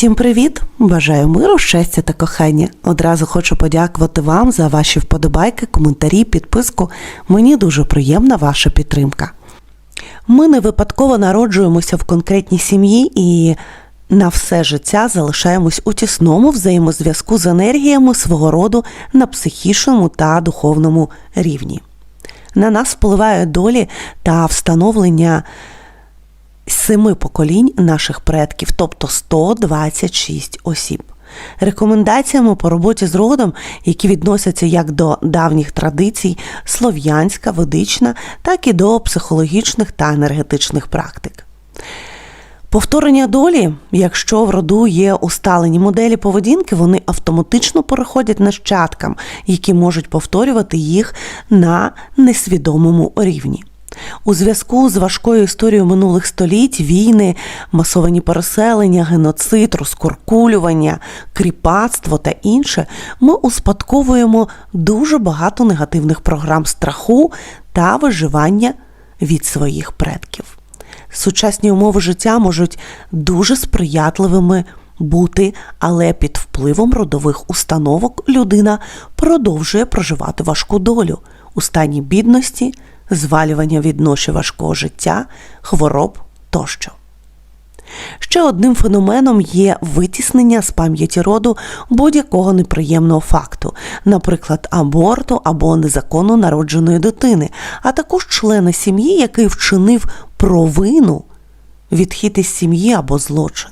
Всім привіт! Бажаю миру, щастя та кохання. Одразу хочу подякувати вам за ваші вподобайки, коментарі, підписку. Мені дуже приємна ваша підтримка. Ми не випадково народжуємося в конкретній сім'ї і на все життя залишаємось у тісному взаємозв'язку з енергіями свого роду на психічному та духовному рівні. На нас впливає долі та встановлення семи поколінь наших предків, тобто 126 осіб. Рекомендаціями по роботі з родом, які відносяться як до давніх традицій, слов'янська, ведична, так і до психологічних та енергетичних практик. Повторення долі, якщо в роду є усталені моделі поведінки, вони автоматично переходять нащадкам, які можуть повторювати їх на несвідомому рівні. У зв'язку з важкою історією минулих століть війни, масовані переселення, геноцид, розкуркулювання, кріпацтво та інше, ми успадковуємо дуже багато негативних програм страху та виживання від своїх предків. Сучасні умови життя можуть дуже сприятливими бути, але під впливом родових установок людина продовжує проживати важку долю у стані бідності звалювання від ноші важкого життя, хвороб тощо. Ще одним феноменом є витіснення з пам'яті роду будь-якого неприємного факту, наприклад, аборту або незаконно народженої дитини, а також члена сім'ї, який вчинив провину, відхід із сім'ї або злочин.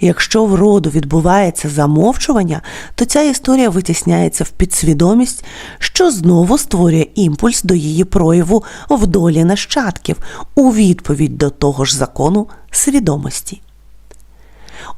Якщо в роду відбувається замовчування, то ця історія витісняється в підсвідомість, що знову створює імпульс до її прояву в долі нащадків у відповідь до того ж закону свідомості.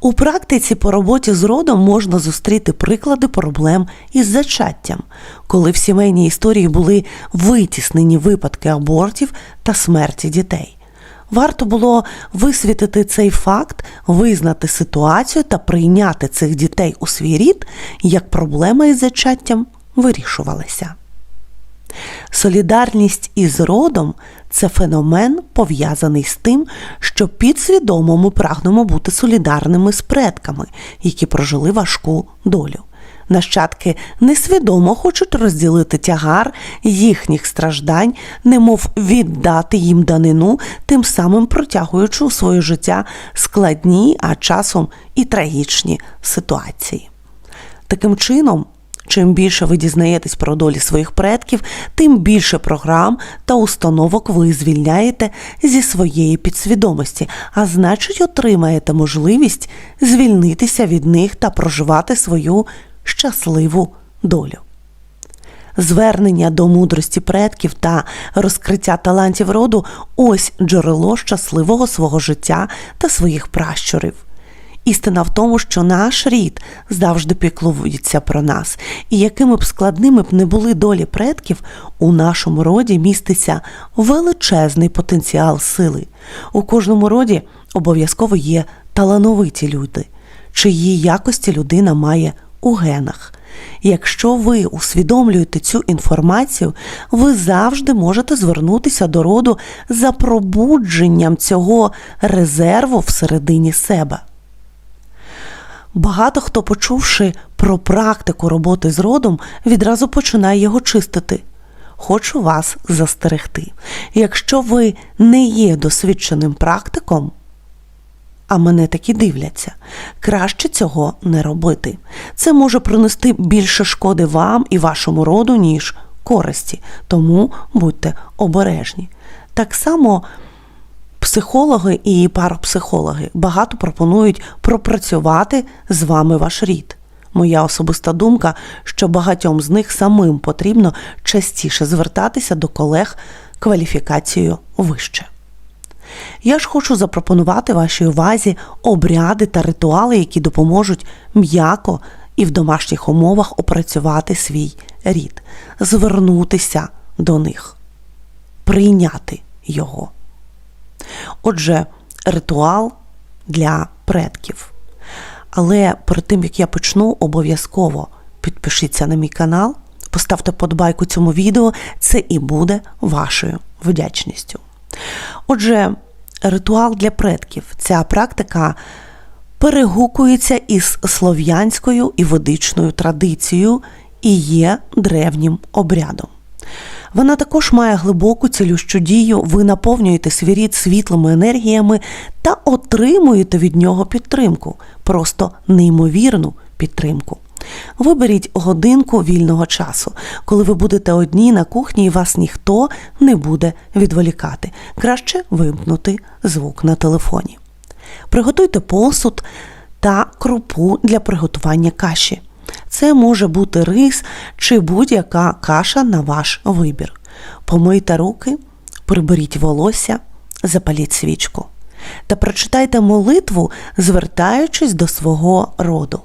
У практиці по роботі з родом можна зустріти приклади проблем із зачаттям, коли в сімейній історії були витіснені випадки абортів та смерті дітей. Варто було висвітити цей факт, визнати ситуацію та прийняти цих дітей у свій рід, як проблема із зачаттям вирішувалася. Солідарність із родом це феномен, пов'язаний з тим, що підсвідомо ми прагнемо бути солідарними з предками, які прожили важку долю. Нащадки несвідомо хочуть розділити тягар їхніх страждань, немов віддати їм данину, тим самим протягуючи у своє життя складні, а часом і трагічні ситуації. Таким чином, чим більше ви дізнаєтесь про долі своїх предків, тим більше програм та установок ви звільняєте зі своєї підсвідомості, а значить, отримаєте можливість звільнитися від них та проживати свою щасливу долю. Звернення до мудрості предків та розкриття талантів роду ось джерело щасливого свого життя та своїх пращурів. Істина в тому, що наш рід завжди піклується про нас, і якими б складними б не були долі предків, у нашому роді міститься величезний потенціал сили. У кожному роді обов'язково є талановиті люди, чиї якості людина має у генах. Якщо ви усвідомлюєте цю інформацію, ви завжди можете звернутися до роду за пробудженням цього резерву всередині себе. Багато хто, почувши про практику роботи з родом, відразу починає його чистити. Хочу вас застерегти. Якщо ви не є досвідченим практиком, а мене такі дивляться. Краще цього не робити. Це може принести більше шкоди вам і вашому роду, ніж користі, тому будьте обережні. Так само психологи і парапсихологи багато пропонують пропрацювати з вами ваш рід. Моя особиста думка, що багатьом з них самим потрібно частіше звертатися до колег кваліфікацією вище. Я ж хочу запропонувати вашій увазі обряди та ритуали, які допоможуть м'яко і в домашніх умовах опрацювати свій рід, звернутися до них, прийняти його. Отже, ритуал для предків. Але перед тим як я почну, обов'язково підпишіться на мій канал, поставте подбайку цьому відео, це і буде вашою вдячністю. Отже, ритуал для предків. Ця практика перегукується із слов'янською і ведичною традицією і є древнім обрядом. Вона також має глибоку цілющу дію, ви наповнюєте свій рід світлими енергіями та отримуєте від нього підтримку, просто неймовірну підтримку. Виберіть годинку вільного часу, коли ви будете одні на кухні і вас ніхто не буде відволікати. Краще вимкнути звук на телефоні. Приготуйте посуд та крупу для приготування каші. Це може бути рис чи будь-яка каша на ваш вибір. Помийте руки, приберіть волосся, запаліть свічку та прочитайте молитву, звертаючись до свого роду.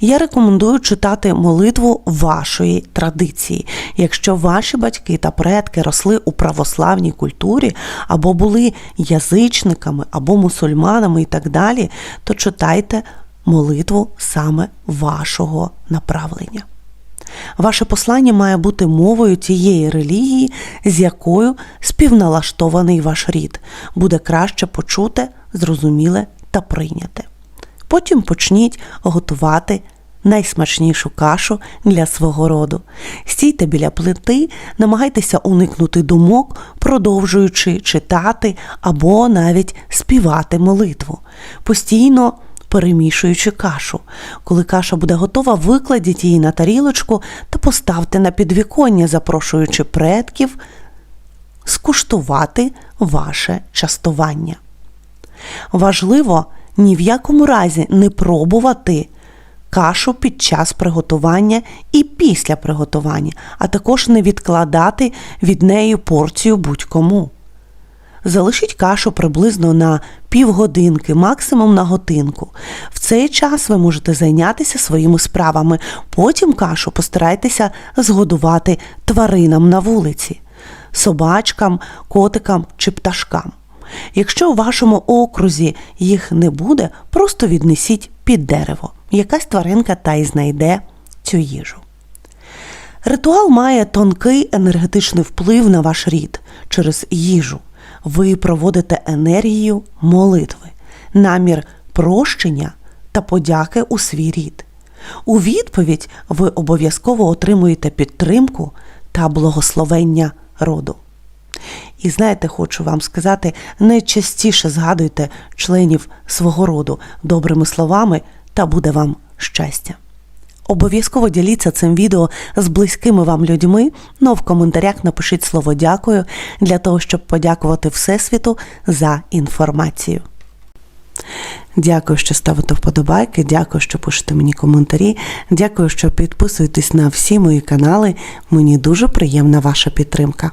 Я рекомендую читати молитву вашої традиції. Якщо ваші батьки та предки росли у православній культурі, або були язичниками, або мусульманами і так далі, то читайте молитву саме вашого направлення. Ваше послання має бути мовою тієї релігії, з якою співналаштований ваш рід, буде краще почуте, зрозуміле та прийняте. Потім почніть готувати найсмачнішу кашу для свого роду. Стійте біля плити, намагайтеся уникнути думок, продовжуючи читати або навіть співати молитву. Постійно перемішуючи кашу. Коли каша буде готова, викладіть її на тарілочку та поставте на підвіконня, запрошуючи предків скуштувати ваше частування. Важливо ні в якому разі не пробувати кашу під час приготування і після приготування, а також не відкладати від неї порцію будь-кому. Залишіть кашу приблизно на півгодинки, максимум на годинку. В цей час ви можете зайнятися своїми справами. Потім кашу постарайтеся згодувати тваринам на вулиці, собачкам, котикам чи пташкам. Якщо у вашому окрузі їх не буде, просто віднесіть під дерево. Якась тваринка та й знайде цю їжу. Ритуал має тонкий енергетичний вплив на ваш рід через їжу. Ви проводите енергію молитви, намір прощення та подяки у свій рід. У відповідь ви обов'язково отримуєте підтримку та благословення роду. І знаєте, хочу вам сказати, найчастіше згадуйте членів свого роду добрими словами, та буде вам щастя. Обов'язково діліться цим відео з близькими вам людьми, ну а в коментарях напишіть слово дякую для того, щоб подякувати Всесвіту за інформацію. Дякую, що ставите вподобайки, дякую, що пишете мені коментарі. Дякую, що підписуєтесь на всі мої канали. Мені дуже приємна ваша підтримка.